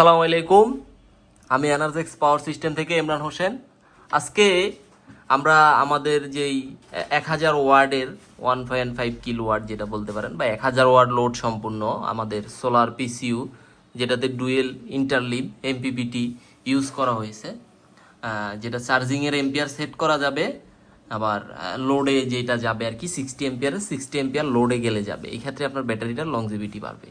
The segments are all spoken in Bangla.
আসসালামু আলাইকুম। আমি এনার্জেক্স পাওয়ার সিস্টেম থেকে ইমরান হোসেন। আজকে আমরা আমাদের যেই এক হাজার ওয়ার্ডের one point five kilowatt যেটা বলতে পারেন, বা এক হাজার ওয়ার্ড লোড সম্পূর্ণ আমাদের সোলার পিসিউ যেটাতে ডুয়েল ইন্টারলিভ এমপিপিটি ইউজ করা হয়েছে। যেটা চার্জিংয়ের এম্পিয়ার সেট করা যাবে, আবার লোডে যেটা যাবে আর কি সিক্সটি এম্পিয়ারের সিক্সটি এম্পিয়ার লোডে গেলে যাবে। এই ক্ষেত্রে আপনার ব্যাটারিটার লংজিভিটি বাড়বে।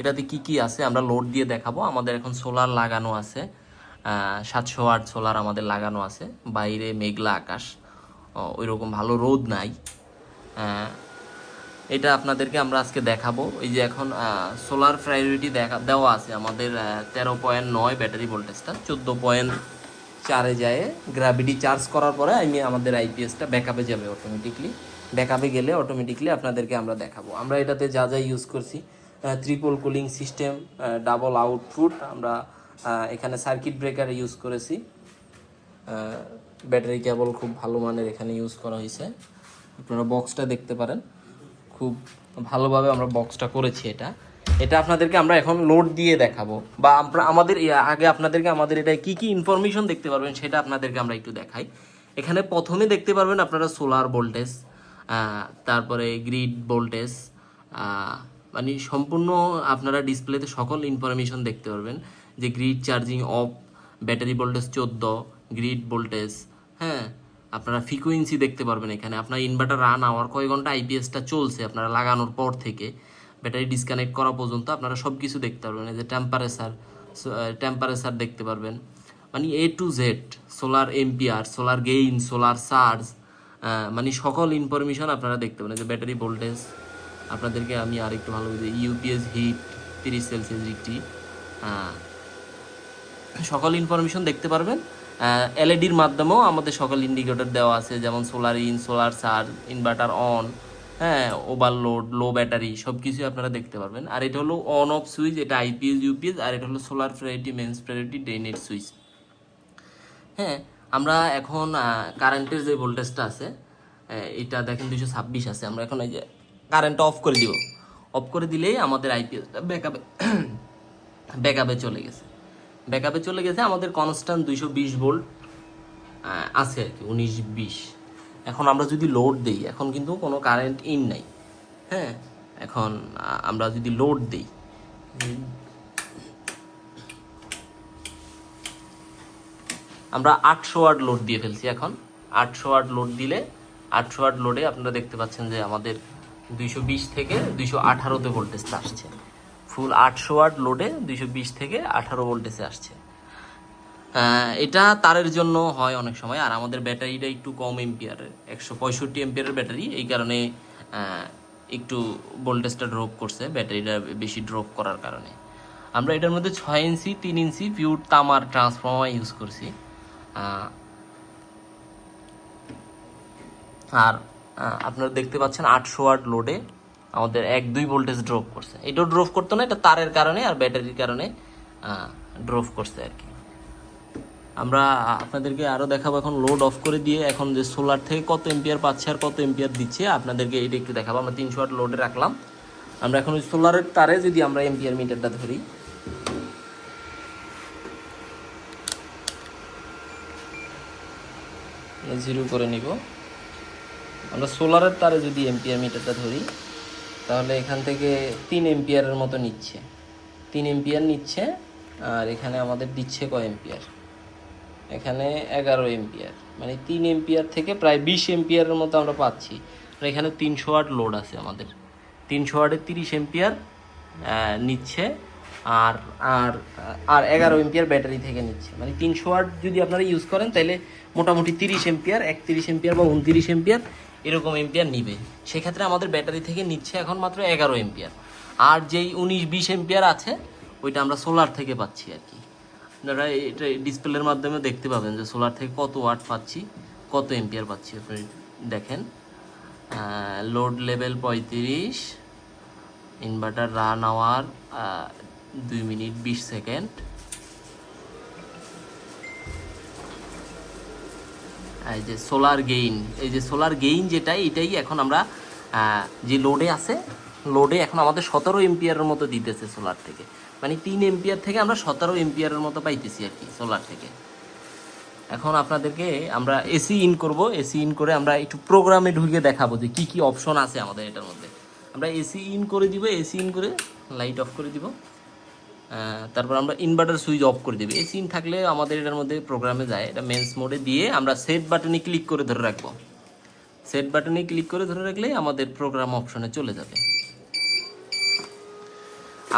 এটাতে কি কি আছে আমরা লোড দিয়ে দেখাবো। আমাদের এখন সোলার লাগানো আছে। সাতশো আট সোলার আমাদের লাগানো আছে। বাইরে মেঘলা আকাশ। ওই রকম ভালো রোদ নাই। এটা আপনাদেরকে আমরা আজকে দেখাবো। এই যে এখন সোলার প্রায়োরিটি দেখা, দেওয়া আছে আমাদের তেরো পয়েন্ট নয় ব্যাটারি ভোল্টেজটা চোদ্দ পয়েন্ট চারে যায়। গ্র্যাভিটি চার্জ করার পরে আমি আমাদের আইপিএসটা ব্যাকআপে যাবে অটোমেটিকলি ব্যাকআপে গেলে অটোমেটিকলি আপনাদেরকে আমরা দেখাবো। আমরা এটাতে যা যা ইউজ করছি triple cooling system double output আমরা এখানে সার্কিট ব্রেকার ইউজ করেছি। ব্যাটারি কেবল খুব ভালো মানের এখানে ইউজ করা হয়েছে। আপনারা বক্সটা দেখতে পারেন। খুব ভালোভাবে আমরা বক্সটা করেছি এটা। এটা আপনাদেরকে আমরা এখন লোড দিয়ে দেখাবো। বা আমরা আমাদের আগে আপনাদেরকে আমাদের এটা কি কি ইনফরমেশন দেখতে পারবেন সেটা আপনাদেরকে আমরা একটু দেখাই। এখানে প্রথমে দেখতে পারবেন আপনারা সোলার ভোল্টেজ তারপরে গ্রিড ভোল্টেজ মানে সম্পূর্ণ আপনারা ডিসপ্লেতে সকল ইনফরমেশন দেখতে পারবেন যে grid charging off battery voltage চোদ্দ গ্রিড ভোল্টেজ হ্যাঁ? আপনারা ফ্রিকুয়েন্সি দেখতে পারবেন এখানে। আপনার ইনভার্টার রান আওয়ার কয় ঘণ্টা আইপিএসটা চলছে আপনারা লাগানোর পর থেকে। ব্যাটারি ডিসকানেক্ট করা পর্যন্ত আপনারা সব কিছু দেখতে পারবেন। এই যে টেম্পারেচার টেম্পারেচার দেখতে পারবেন। মানে A to Z solar MPR solar gain solar charge মানে সকল ইনফরমেশন আপনারা দেখতে পারেন যে ব্যাটারি ভোল্টেজ আপনাদেরকে আমি আরেকটু ভালো বুঝি ইউপিএস হিট তিরিশ সেলসিয়াস ডিগ্রি সকল ইনফরমেশন দেখতে পারবেন। এলইডির মাধ্যমেও আমাদের সকল ইন্ডিকেটর দেওয়া আছে, যেমন solar in solar charge inverter on হ্যাঁ ওভারলোড লো ব্যাটারি সব কিছুই আপনারা দেখতে পারবেন। আর এটা হলো অন অফ সুইচ এটা আইপিএস ইউপিএস আর এটা হলো solar priority mains priority day night switch হ্যাঁ আমরা এখন কারেন্টের যে ভোল্টেজটা আছে এটা দেখেন দুশো ছাব্বিশ আছে। আমরা এখন এই যে কারেন্টটা অফ করে দিব। অফ করে দিলেই আমাদের আইপিএসটা ব্যাকআপে ব্যাকআপে চলে গেছে। ব্যাকআপে চলে গেছে, আমাদের কনস্ট্যান্ট দুইশো বিশ ভোল্ট আছে আর কি, উনিশ বিশ। এখন আমরা যদি লোড দিই, এখন কিন্তু কোনো কারেন্ট ইন নাই। হ্যাঁ এখন আমরা যদি লোড দিই। আমরা আটশো ওয়াট লোড দিয়ে ফেলছি এখন। আটশো ওয়াট লোড দিলে, আটশো ওয়াট লোডে আপনারা দেখতে পাচ্ছেন যে আমাদের দুইশো বিশ থেকে দুইশো আঠারোতে ভোল্টেজটা আসছে। ফুল আটশো ওয়াট লোডে দুইশো বিশ থেকে আঠারো ভোল্টেজে আসছে। এটা তারের জন্য হয় অনেক সময়, আর আমাদের ব্যাটারিটা একটু কম এম্পিয়ারের একশো পঁয়ষট্টি এম্পিয়ারের ব্যাটারি। এই কারণে একটু ভোল্টেজটা ড্রপ করছে, ব্যাটারিটা বেশি ড্রপ করার কারণে। আমরা এটার মধ্যে ছয় ইঞ্চি, তিন ইঞ্চি পিউর তামার ট্রান্সফর্মার ইউজ করছি। আর আপনারা দেখতে পাচ্ছেন আটশো ওয়াট লোডে আমাদের এক দুই ভোল্টেজ ড্রপ করছে। এটাও ড্রপ করতো না, এটা তারের কারণে আর ব্যাটারির কারণে ড্রপ করছে আর কি। আমরা আপনাদেরকে আরও দেখাবো এখন লোড অফ করে দিয়ে এখন যে সোলার থেকে কত এম্পিয়ার পাচ্ছে আর কত এম্পিয়ার দিচ্ছে, আপনাদেরকে এটা একটু দেখাবো। আমরা তিনশো ওয়াট লোডে রাখলাম। আমরা এখন ওই সোলারের তারে যদি আমরা এম্পিয়ার মিটারটা ধরি। জিরো করে নিব। আমরা সোলারের তারে যদি এম্পিয়ার মিটারটা ধরি, তাহলে এখান থেকে তিন এম্পিয়ারের মতো নিচ্ছে। তিন এম্পিয়ার নিচ্ছে, আর এখানে আমাদের দিচ্ছে কয় এম্পিয়ার এখানে এগারো এম্পিয়ার মানে তিন এম্পিয়ার থেকে প্রায় বিশ এম্পিয়ারের মতো আমরা পাচ্ছি। আর এখানে তিনশো ওয়াট লোড আছে আমাদের। তিনশো ওয়াটে তিরিশ এম্পিয়ার নিচ্ছে। আর আর আর এগারো এম্পিয়ার ব্যাটারি থেকে নিচ্ছে। মানে তিনশো ওয়াট যদি আপনারা ইউজ করেন তাহলে মোটামুটি তিরিশ এম্পিয়ার একত্রিশ এম্পিয়ার বা উনত্রিশ এম্পিয়ার এরকম এম্পিয়ার নিবে। সেক্ষেত্রে আমাদের ব্যাটারি থেকে নিচ্ছে এখন মাত্র এগারো এম্পিয়ার আর যেই উনিশ বিশ এম্পিয়ার আছে, ওইটা আমরা সোলার থেকে পাচ্ছি আর কি। আপনারা এটা ডিসপ্লের মাধ্যমে দেখতে পাবেন যে সোলার থেকে কত ওয়াট পাচ্ছি, কত এম্পিয়ার পাচ্ছি আপনি দেখেন। লোড লেভেল পঁয়ত্রিশ ইনভার্টার রান আওয়ার দুই মিনিট বিশ সেকেন্ড এই যে সোলার গেইন এই যে সোলার গেইন যেটা এটাই এখন আমরা যে লোডে আছে লোডে এখন আমাদের সতেরো এম্পিয়ারের মতো দিতেছে সোলার থেকে। মানে তিন এম্পিয়ার থেকে আমরা সতেরো এম্পিয়ারের মতো পাইতেছি আর কি সোলার থেকে। এখন আপনাদেরকে আমরা এসি ইন করব এসি ইন করে আমরা একটু প্রোগ্রামে ঢুকে দেখাবো যে কী কী অপশন আছে আমাদের এটার মধ্যে। আমরা এসি ইন করে দিব এসি ইন করে লাইট অফ করে দিব। তারপর আমরা ইনভার্টার সুইচ অফ করে দেবো। এই সিন থাকলে আমাদের এটার মধ্যে প্রোগ্রামে যায়। এটা মেন্স মোডে দিয়ে আমরা সেট বাটনে ক্লিক করে ধরে রাখব। সেট বাটনে ক্লিক করে ধরে রাখলে আমাদের প্রোগ্রাম অপশনে চলে যাবে।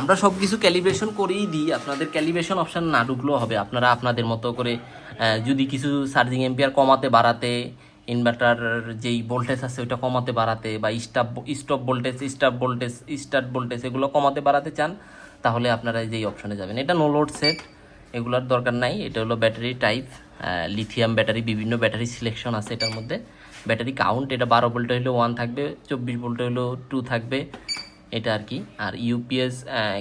আমরা সব কিছু ক্যালিব্রেশন করেই দিই। আপনাদের ক্যালিব্রেশন অপশান না ঢুকলেও হবে। আপনারা আপনাদের মতো করে যদি কিছু চার্জিং এম্পিয়ার কমাতে বাড়াতে ইনভার্টার যেই ভোল্টেজ আছে ওইটা কমাতে বাড়াতে বা stop stop voltage stop voltage start voltage এগুলো কমাতে বাড়াতে চান তাহলে আপনারা যেই অপশনে যাবেন। এটা নো লোড সেট এগুলোর দরকার নাই। এটা হলো ব্যাটারি টাইপ লিথিয়াম ব্যাটারি বিভিন্ন ব্যাটারি সিলেকশন আছে এটার মধ্যে। ব্যাটারি কাউন্ট এটা বারো ভোল্টে হলে ওয়ান থাকবে, চব্বিশ ভোল্টে হলেও টু থাকবে। এটা আর কি। আর ইউপিএস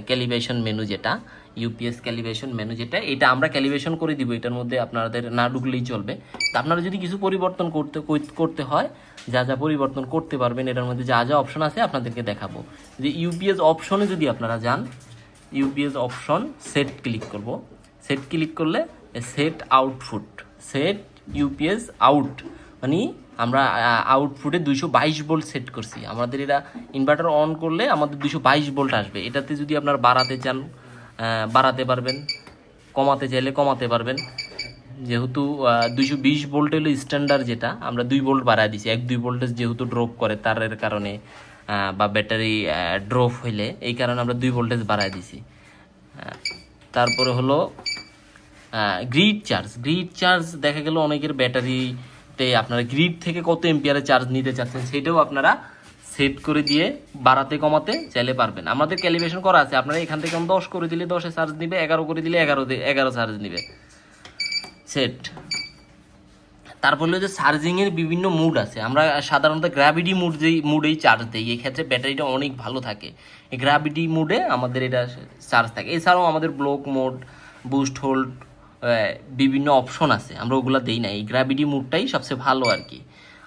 ক্যালিব্রেশন মেনু যেটা ইউপিএস ক্যালিব্রেশন মেনু যেটা, এটা আমরা ক্যালিব্রেশন করে দিব। এটার মধ্যে আপনাদের না ঢুকলেই চলবে। তা আপনারা যদি কিছু পরিবর্তন করতে করতে হয়, যা যা পরিবর্তন করতে পারবেন, এটার মধ্যে যা যা অপশন আছে আপনাদেরকে দেখাবো। যে ইউপিএস অপশনে যদি আপনারা যান ইউপিএস অপশন সেট ক্লিক করব। সেট ক্লিক করলে set output set UPS out মানে আমরা আউটপুটে দুইশো বাইশ ভোল্ট সেট করছি। আমাদের এটা ইনভার্টার অন করলে আমাদের দুইশো বাইশ ভোল্ট আসবে। এটাতে যদি আপনার বাড়াতে চান বাড়াতে পারবেন, কমাতে চাইলে কমাতে পারবেন। যেহেতু দুইশো বিশ ভোল্ট হলো স্ট্যান্ডার্ড যেটা, আমরা দুই ভোল্ট বাড়ায় দিছি। এক দুই ভোল্টেজ যেহেতু ড্রপ করে, তারের কারণে। বা ব্যাটারি ড্রপ হইলে, এই কারণে আমরা দুই ভোল্টেজ বাড়ায় দিছি। তারপরে হলো গ্রিড চার্জ গ্রিড চার্জ দেখা গেল অনেকের ব্যাটারিতে আপনারা গ্রিড থেকে কত এম্পিয়ারে চার্জ নিতে চাচ্ছেন, সেটাও আপনারা সেট করে দিয়ে বাড়াতে কমাতে চাইলে পারবেন। আমাদের ক্যালিব্রেশন করা আছে, আপনারা এখান থেকে দশ করে দিলে দশে চার্জ নিবে, এগারো করে দিলে এগারো এগারো চার্জ নিবে। সেট তারপর হলো যে চার্জিংয়ের বিভিন্ন মুড আছে। আমরা সাধারণত গ্র্যাভিটি মুড যেই মুডেই চার্জ দিই, এই ক্ষেত্রে ব্যাটারিটা অনেক ভালো থাকে। এই গ্র্যাভিটি মুডে আমাদের এটা চার্জ থাকে। এছাড়াও আমাদের ব্লক মোড বুস্ট হোল্ড বিভিন্ন অপশন আছে। আমরা ওগুলো দেই না। এই গ্র্যাভিটি মুডটাই সবচেয়ে ভালো আর কি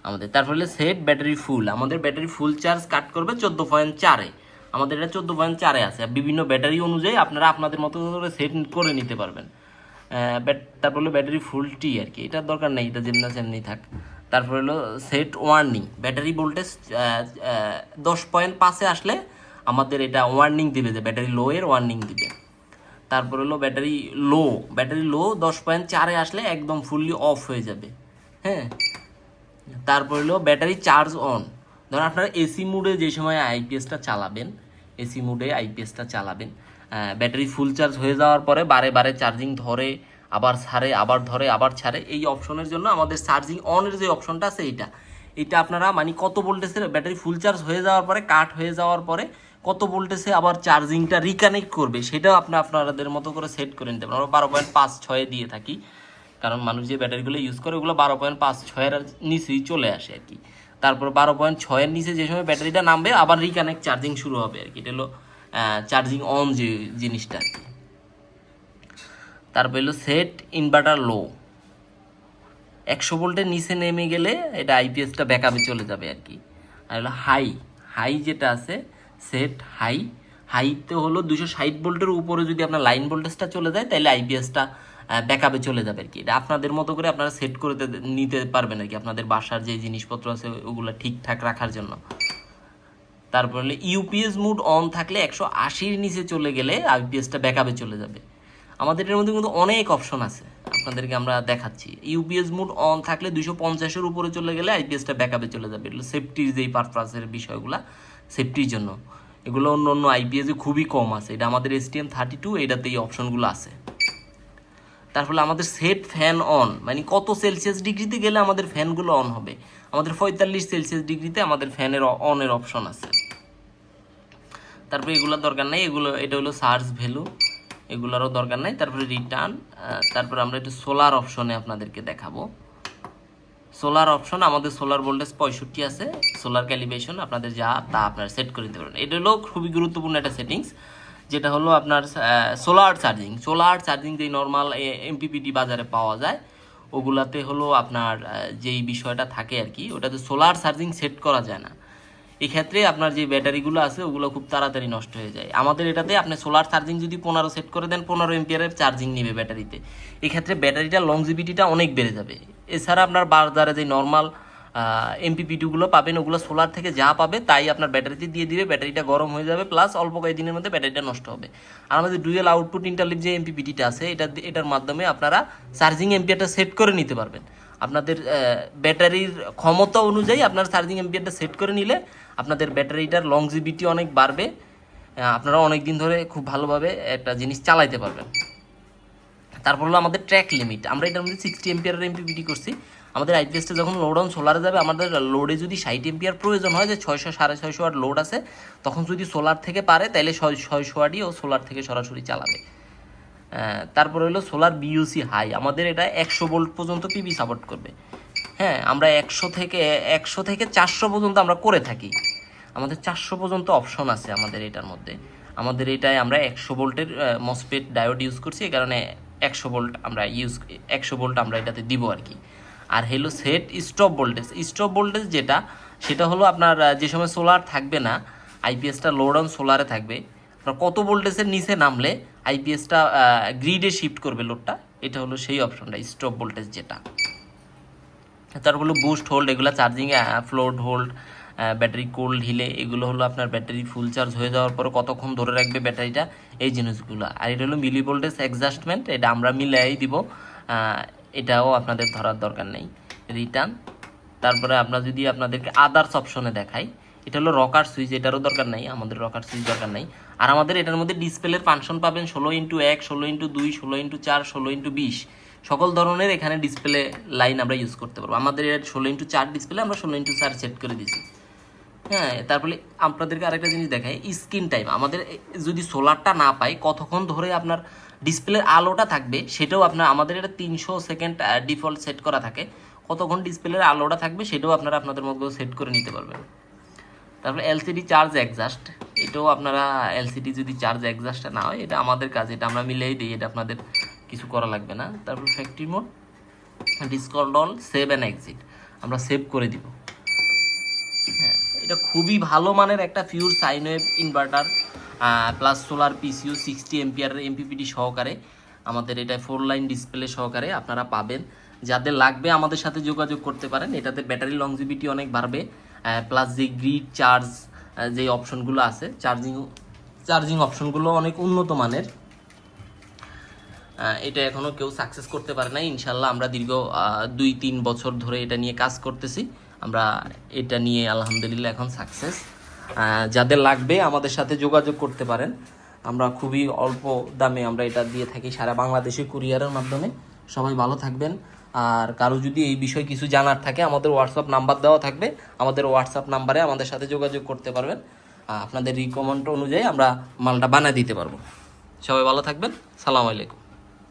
আমাদের। তারপরে সেট ব্যাটারি ফুল আমাদের ব্যাটারি ফুল চার্জ কাট করবে চোদ্দ পয়েন্ট চারে আমাদের এটা চোদ্দ পয়েন্ট চারে আছে। বিভিন্ন ব্যাটারি অনুযায়ী আপনারা আপনাদের মতো করে সেট করে নিতে পারবেন। তারপর হলো ব্যাটারি ফুল টি আর কি। এটার দরকার নেই, এটা যেমনি থাক। তারপর হলো সেট ওয়ার্নিং ব্যাটারি ভোল্টেজ দশ পয়েন্ট পাঁচে আসলে আমাদের এটা ওয়ার্নিং দিবে যে ব্যাটারি লো এর ওয়ার্নিং দিবে। তারপর হলো ব্যাটারি লো ব্যাটারি লো দশ পয়েন্ট চারে আসলে একদম ফুললি অফ হয়ে যাবে। হ্যাঁ? তারপর হলো ব্যাটারি চার্জ অন ধরুন আপনারা এসি মুডে যে সময় আইপিএসটা চালাবেন এসি মুডে আইপিএসটা চালাবেন ব্যাটারি ফুল চার্জ হয়ে যাওয়ার পরে বারে বারে চার্জিং ধরে, আবার ছাড়ে, আবার ধরে, আবার ছাড়ে, এই অপশনের জন্য আমাদের চার্জিং অনের যে অপশনটা আছে এইটা। এটা আপনারা মানে কত ভোল্টেজের ব্যাটারি ফুল চার্জ হয়ে যাওয়ার পরে কাট হয়ে যাওয়ার পরে কত ভোল্টেজে আবার চার্জিংটা রিকানেক্ট করবে, সেটাও আপনি আপনাদের মতো করে সেট করে নিতে পারেন। আমরা বারো পয়েন্ট পাঁচ ছয়ে দিয়ে থাকি, কারণ মানুষ যে ব্যাটারিগুলো ইউজ করে, ওগুলো বারো পয়েন্ট পাঁচ ছয়ের নিচেই চলে আসে আর কি। তারপর বারো পয়েন্ট ছয়ের নিচে যে সময় ব্যাটারিটা নামবে, আবার রিকানেক্ট চার্জিং শুরু হবে আর কি। এটা হলো চার্জিং অন যে জিনিসটা আর কি। তারপর হলো সেট ইনভার্টার লো একশো ভোল্টের নিচে নেমে গেলে এটা আইপিএসটা ব্যাকআপে চলে যাবে আর কি। আর হলো হাই হাই যেটা আছে সেট হাই হাইতে হলো দুশো ষাট ভোল্টের উপরে যদি আপনার লাইন ভোল্টেজটা চলে যায়, তাহলে আইপিএসটা ব্যাকআপে চলে যাবে আর কি। এটা আপনাদের মতো করে আপনারা সেট করে নিতে পারবেন আর কি। আপনাদের বাসার যে জিনিসপত্র আছে, ওগুলো ঠিকঠাক রাখার জন্য। তারপর হলে ইউপিএস মুড অন থাকলে একশো আশির নিচে চলে গেলে আইপিএসটা ব্যাকআপে চলে যাবে। আমাদের এর মধ্যে কিন্তু অনেক অপশন আছে। আপনাদেরকে আমরা দেখাচ্ছি। ইউপিএস মুড অন থাকলে দুশো পঞ্চাশের উপরে চলে গেলে আইপিএসটা ব্যাকআপে চলে যাবে। এগুলো সেফটির যেই পারপাসের বিষয়গুলো সেফটির জন্য। এগুলো অন্য অন্য আইপিএসে খুবই কম আছে। এটা আমাদের এসটিএম থার্টি টু এটাতে এই অপশনগুলো আছে। তার ফলে আমাদের সেট ফ্যান অন মানে কত সেলসিয়াস ডিগ্রিতে গেলে আমাদের ফ্যানগুলো অন হবে। আমাদের পঁয়তাল্লিশ সেলসিয়াস ডিগ্রিতে আমাদের ফ্যানের অনের অপশন আছে। তারপরে এগুলোর দরকার নাই, এগুলো, এটা হলো সার্চ ভ্যালু এগুলোরও দরকার নাই, তারপরে রিটার্ন তারপরে আমরা একটু সোলার অপশনে আপনাদেরকে দেখাবো। সোলার অপশন আমাদের সোলার ভোল্টেজ পঁয়ষট্টি আছে সোলার ক্যালিব্রেশন আপনাদের যা, তা আপনারা সেট করে দিতে পারেন। এটা হলো খুবই গুরুত্বপূর্ণ একটা সেটিংস যেটা হলো আপনার সোলার চার্জিং সোলার চার্জিং যেই নর্মাল এমপিপিটি বাজারে পাওয়া যায়, ওগুলাতে হলো আপনার যেই বিষয়টা থাকে আর কি, ওটাতে সোলার চার্জিং সেট করা যায় না। এক্ষেত্রে আপনার যে ব্যাটারিগুলো আছে, ওগুলো খুব তাড়াতাড়ি নষ্ট হয়ে যায়। আমাদের এটাতে আপনি সোলার চার্জিং যদি পনেরো সেট করে দেন, পনেরো এম্পিয়ারের চার্জিং নেবে ব্যাটারিতে। এক্ষেত্রে ব্যাটারিটা লংজিবিটিটা অনেক বেড়ে যাবে। এছাড়া আপনার বাজারে যে নর্মাল এমপিপিটিগুলো পাবেন, ওগুলো সোলার থেকে যা পাবে, তাই আপনার ব্যাটারিতে দিয়ে দিবে, ব্যাটারিটা গরম হয়ে যাবে প্লাস অল্প কয়েকদিনের মধ্যে ব্যাটারিটা নষ্ট হবে। আর আমাদের ডুয়েল আউটপুট ইন্টারলিপ যে এমপিপিটিটা আছে, এটা, এটার মাধ্যমে আপনারা চার্জিং এম্পিয়ারটা সেট করে নিতে পারবেন। আপনাদের ব্যাটারির ক্ষমতা অনুযায়ী আপনার চার্জিং এম্পিয়ারটা সেট করে নিলে আপনাদের ব্যাটারিটার লংজিবিটি অনেক বাড়বে। আপনারা অনেক দিন ধরে খুব ভালোভাবে একটা জিনিস চালাইতে পারবেন। তারপর হলো আমাদের ট্র্যাক লিমিট আমরা এটার মধ্যে সিক্সটি এম্পিয়ারের এমপিপিটি করছি। আমাদের আইপিএসটা যখন লোড অন সোলারে যাবে, আমাদের লোডে যদি ষাট এম্পিয়ার প্রয়োজন হয়, যে ছয়শো, সাড়ে ছয়শো ওয়াট লোড আছে, তখন যদি সোলার থেকে পারে, তাহলে ছয়, ছয়শো ওয়াটই ও সোলার থেকে সরাসরি চালাবে। তারপর হলো সোলার বিইউসি হাই আমাদের এটা একশো ভোল্ট পর্যন্ত পিবি সাপোর্ট করবে। হ্যাঁ আমরা একশো থেকে একশো থেকে চারশো পর্যন্ত আমরা করে থাকি। আমাদের চারশো পর্যন্ত অপশন আছে আমাদের এটার মধ্যে। আমাদের এটায় আমরা একশো ভোল্টের মসপেট ডায়োড ইউজ করছি, এই কারণে একশো ভোল্ট আমরা ইউজ একশো ভোল্ট আমরা এটাতে দিব আর কি। আর হলো set stop voltage stop voltage যেটা, সেটা হলো আপনার যে সময় সোলার থাকবে না আইপিএসটা লোড অন সোলারে থাকবে, আপনার কত ভোল্টেজের নিচে নামলে আইপিএসটা গ্রিডে শিফট করবে লোডটা এটা হলো সেই অপশনটা স্টপ ভোল্টেজ যেটা। তারপর হলো বুস্ট হোল্ড এগুলো charging float hold battery cold হিলে, এগুলো হলো আপনার ব্যাটারি ফুল চার্জ হয়ে যাওয়ার পরে কতক্ষণ ধরে রাখবে ব্যাটারিটা এই জিনিসগুলো। আর এটা হলো মিলি ভোল্টেজ অ্যাডজাস্টমেন্ট এটা আমরা মিলাই দিব এটাও আপনাদের ধরার দরকার নেই। রিটার্ন তারপরে আপনার যদি আপনাদেরকে আদার্স অপশনে দেখাই এটা হলো রকার সুইচ এটারও দরকার নাই, আমাদের রকার সুইচ দরকার নাই। আর আমাদের এটার মধ্যে ডিসপ্লের ফাংশন পাবেন ষোলো ইন্টু এক, ষোলো ইন্টু দুই, ষোলো ইন্টু চার, ষোলো ইন্টু বিশ। সকল ধরনের এখানে ডিসপ্লে লাইন আমরা ইউজ করতে পারব। আমাদের এর ষোলো ইন্টু চার ডিসপ্লে আমরা ষোলো ইন্টু চার সেট করে দিছি হ্যাঁ তারপরে আপনাদেরকে আরেকটা জিনিস দেখাই স্ক্রিন টাইম আমাদের যদি সোলারটা না পাই, কতক্ষণ ধরে আপনার ডিসপ্লের আলোটা থাকবে, সেটাও আপনার, আমাদের এটা তিনশো সেকেন্ড ডিফল্ট সেট করা থাকে। কতক্ষণ ডিসপ্লের আলোটা থাকবে, সেটাও আপনারা আপনাদের মধ্যে সেট করে নিতে পারবেন। তারপরে এলসিডি চার্জ অ্যাডজাস্ট এটাও আপনারা এলসিডি যদি চার্জ অ্যাডজাস্টটা না হয়, এটা আমাদের কাজ, এটা আমরা মিলেই দিই, এটা আপনাদের কিছু করা লাগবে না। তারপর factory mode discontrol save and exit আমরা সেভ করে দিব। হ্যাঁ এটা খুবই ভালো মানের একটা pure sine wave inverter plus solar PCU sixty MPR MPPT সহকারে। আমাদের এটা ফোর লাইন ডিসপ্লে সহকারে আপনারা পাবেন। যাদের লাগবে আমাদের সাথে যোগাযোগ করতে পারেন, এটাতে ব্যাটারি লংজিবিটি অনেক বাড়বে। প্লাস যে গ্রিড চার্জ যে অপশনগুলো আছে চার্জিং চার্জিং অপশনগুলো অনেক উন্নত মানের। এটা এখনও কেউ সাকসেস করতে পারে না ইনশাল্লাহ আমরা দীর্ঘ দুই, তিন বছর ধরে এটা নিয়ে কাজ করতেছি। আমরা এটা নিয়ে আলহামদুলিল্লাহ এখন সাকসেস যাদের লাগবে আমাদের সাথে যোগাযোগ করতে পারেন। আমরা খুবই অল্প দামে আমরা এটা দিয়ে থাকি সারা বাংলাদেশে কুরিয়ারের মাধ্যমে। সবাই ভালো থাকবেন। আর কারও যদি এই বিষয়ে কিছু জানার থাকে, আমাদের হোয়াটসঅ্যাপ নাম্বার দেওয়া থাকবে। আমাদের হোয়াটসঅ্যাপ নাম্বারে আমাদের সাথে যোগাযোগ করতে পারবেন। আপনাদের রিকমেন্ড অনুযায়ী আমরা মালটা বানিয়ে দিতে পারব। সবাই ভালো থাকবেন। সালাম আলাইকুম।